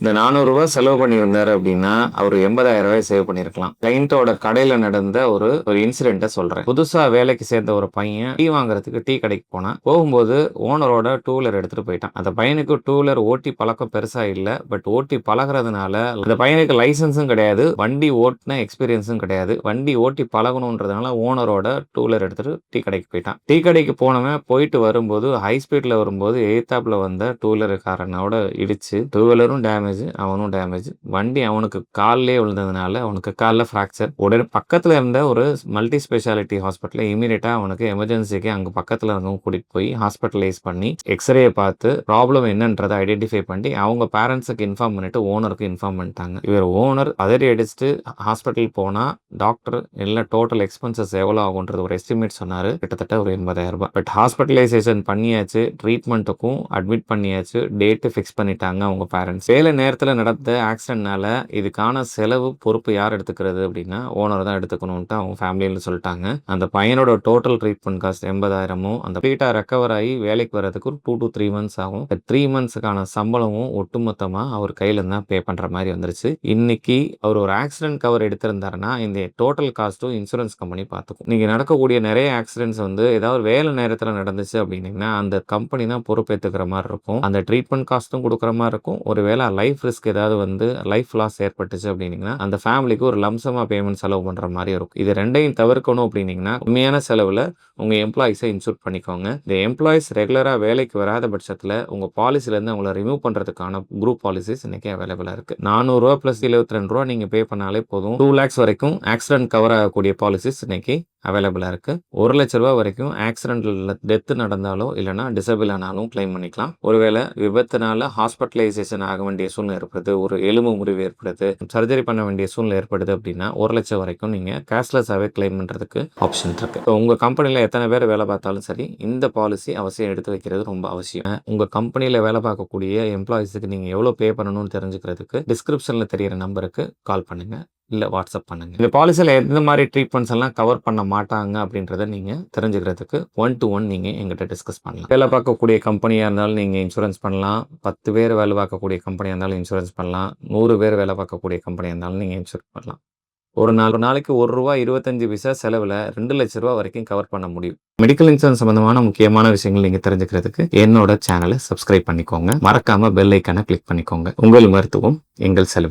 இந்த நானூறு ரூபாய் செலவு பண்ணியிருந்தாரு அப்படின்னா அவர் எண்பதாயிரம் ரூபாய் சேவ் பண்ணிருக்கலாம் கிளைண்ட்டோட கடையில நடந்த ஒரு ஒரு இன்சிடென்ட்டை சொல்றேன். புதுசா வேலைக்கு சேர்ந்த ஒரு பையன் டீ வாங்குறதுக்கு டீ கடைக்கு போனான். போகும்போது ஓனரோட டூ வீலர் எடுத்துட்டு போயிட்டான். அந்த பையனுக்கு டூ வீலர் ஓட்டி பழக்கம் பெருசா இல்ல. பட் ஓட்டி பழகுறதுனால அந்த பையனுக்கு லைசன்ஸும் கிடையாது. வண்டி ஓட்டின எக்ஸ்பீரியன்ஸும் கிடையாது. வண்டி ஓட்டி பழகணுன்றதுனால ஓனரோட டூ வீலர் எடுத்துட்டு டீ கடைக்கு போயிட்டான். டீ கடைக்கு போனவன் போயிட்டு வரும்போது ஹை ஸ்பீட்ல வரும்போது எய்த்தாப்ல வந்த டூ வீலருக்காரனோட இடிச்சு டூ வீலரும் டேமேஜ் அவனும் டேமேஜ் வண்டி அவனுக்கு காலிலே விழுந்ததுனால அவனுக்கு காலில் ஃப்ராக்சர் உடனே பக்கத்தில் இருந்த ஒரு மல்டி ஸ்பெஷாலிட்டி ஹாஸ்பிட்டலில் இமீடியட்டாக அவனுக்கு எமர்ஜென்சிக்கு அங்கே பக்கத்தில் இருந்தவங்க கூட்டிகிட்டு போய் ஹாஸ்பிட்டலைஸ் பண்ணி எக்ஸ்ரே பார்த்து ப்ராப்ளம் என்னன்றதை ஐடென்டிஃபை பண்ணி அவங்க பேரண்ட்ஸுக்கு இன்ஃபார்ம் பண்ணிட்டு ஓனருக்கு இன்ஃபார்ம் பண்ணிட்டாங்க. இவர் ஓனர் அதறி அடிச்சுட்டு ஹாஸ்பிட்டல் போனால் டாக்டர் எல்லாம் டோட்டல் எக்ஸ்பென்சஸ் எவ்வளோ ஆகுன்றது ஒரு எஸ்டிமேட் சொன்னார். கிட்டத்தட்ட ஒரு எண்பதாயிரம் ரூபாய். பட் ஹாஸ்பிட்டலைசேஷன் பண்ணியாச்சு. ட்ரீட்மெண்ட்டுக்கும் அட்மிட் பண்ணியாச்சு. டேட்டு ஃபிக்ஸ் பண்ணிட்டாங்க அவங்க பேரண்ட்ஸ் வேலை நேரத்தில் நடந்த ஆக்சிடென்ட்னால இதுக்கான செலவு பொறுப்பு யார் எடுத்துக்கிறது அப்படின்னா ஓனர் தான் எடுத்துக்கணும்ட்டு அவங்க ஃபேமிலியில் சொல்லிட்டாங்க. அந்த பையனோட டோட்டல் ட்ரீட்மெண்ட் காஸ்ட் எண்பதாயிரமும் அந்த பீட்டா ரெக்கவர் ஆகி வேலைக்கு வர்றதுக்கு ஒரு டூ டு த்ரீ மந்த்ஸ் ஆகும். த்ரீ மந்த்ஸுக்கான சம்பளமும் ஒட்டுமொத்தமாக அவர் கையில தான் பே பண்ணுற மாதிரி வந்துருச்சு. இன்னைக்கு அவர் ஒரு ஆக்சிடென்ட் கவர் எடுத்திருந்தாருன்னா இந்த டோட்டல் காஸ்ட்டும் இன்சூரன்ஸ் கம்பெனி பார்த்துக்கும் நீங்கள் நடக்கக்கூடிய நிறைய ஆக்சிடென்ட்ஸ் வந்து ஏதாவது வேலை நேரத்தில் நடந்துச்சு அப்படின்னீங்கன்னா அந்த கம்பெனி தான் பொறுப்பேற்றுக்கிற மாதிரி இருக்கும். அந்த ட்ரீட்மெண்ட் காஸ்ட்டும் கொடுக்குற மாதிரி இருக்கும். ஒருவேளை லைஃப் லைஃப் ரிஸ்க் ஏதாவது வந்து லைஃப் லாஸ் ஏற்பட்டுச்சு அப்படின்னீங்கன்னா அந்த ஃபேமிலிக்கு ஒரு லம்சமாக பேமெண்ட் செலவு பண்ணுற மாதிரி இருக்கும். இது ரெண்டையும் தவிர்க்கணும் அப்படின்னீங்கன்னா உண்மையான செலவில் உங்கள் எம்ப்ளாயிஸை இன்சூட் பண்ணிக்கோங்க. இந்த எம்ப்ளாயிஸ் ரெகுலராக வேலைக்கு வராத பட்சத்தில் உங்கள் பாலிசிலேருந்து அவங்கள ரிமூவ் பண்ணுறதுக்கான குரூப் பாலிசிஸ் இன்னைக்கு அவைலபிளாக இருக்குது நானூறுரூவா ப்ளஸ் எழுபத்தி ரெண்டு ரூபா நீங்கள் பே பண்ணாலே போதும். டூ லேக்ஸ் வரைக்கும் ஆக்சிடென்ட் கவர் ஆகக்கூடிய பாலிசிஸ் இன்னைக்கு அவைலபிளாக இருக்குது ஒரு லட்ச ரூபா வரைக்கும் ஆக்சிடென்ட்டில் டெத்து நடந்தாலோ இல்லைனா டிசபிள் ஆனாலும் கிளைம் பண்ணிக்கலாம். ஒருவேளை விபத்தினால ஹாஸ்பிட்டலைசேஷன் ஆக வேண்டிய சூழ்நிலை ஏற்படுது ஒரு எலும்பு முறிவு ஏற்படுது சர்ஜரி பண்ண வேண்டிய சூழ்நிலை ஏற்படுது அப்படின்னா ஒரு லட்சம் வரைக்கும் நீங்கள் கேஷ்லெஸ்ஸாகவே கிளைம் பண்ணுறதுக்கு ஆப்ஷன் இருக்குது ஸோ உங்கள் கம்பெனியில் எத்தனை பேர் வேலை பார்த்தாலும் சரி இந்த பாலிசி அவசியம் எடுத்து வைக்கிறது ரொம்ப அவசியம். உங்கள் கம்பெனியில் வேலை பார்க்கக்கூடிய எம்ப்ளாயிஸுக்கு நீங்கள் எவ்வளோ பே பண்ணணும்னு தெரிஞ்சுக்கிறதுக்கு டிஸ்கிரிப்ஷனில் தெரியிற நம்பருக்கு கால் பண்ணுங்கள் இல்லை வாட்ஸ்அப் பண்ணுங்க. இந்த பாலிசியில் எந்த மாதிரி ட்ரீட்மெண்ட்ஸ் எல்லாம் கவர் பண்ண மாட்டாங்க அப்படின்றத நீங்கள் தெரிஞ்சுக்கிறதுக்கு ஒன் டு ஒன் நீங்கள் எங்கிட்ட டிஸ்கஸ் பண்ணலாம். வேலை பார்க்கக்கூடிய கம்பெனியாக இருந்தாலும் நீங்கள் இன்சூரன்ஸ் பண்ணலாம். பத்து பேர் வேலை பார்க்கக்கூடிய கம்பெனியாக இருந்தாலும் இன்சூரன்ஸ் பண்ணலாம். நூறு பேர் வேலை பார்க்கக்கூடிய கம்பெனியாக இருந்தாலும் நீங்கள் இன்சூரன்ஸ் பண்ணலாம். ஒரு நாலு நாளைக்கு ஒரு ரூபா இருபத்தஞ்சு பைசா செலவில் ரெண்டு லட்ச ரூபா வரைக்கும் கவர் பண்ண முடியும். மெடிக்கல் இன்சூரன்ஸ் சம்பந்தமான முக்கியமான விஷயங்கள் நீங்கள் தெரிஞ்சுக்கிறதுக்கு என்னோட சேனலை சப்ஸ்கிரைப் பண்ணிக்கோங்க. மறக்காமல் பெல் ஐக்கானை கிளிக் பண்ணிக்கோங்க. உங்கள் மருத்துவம் எங்கள் செலவு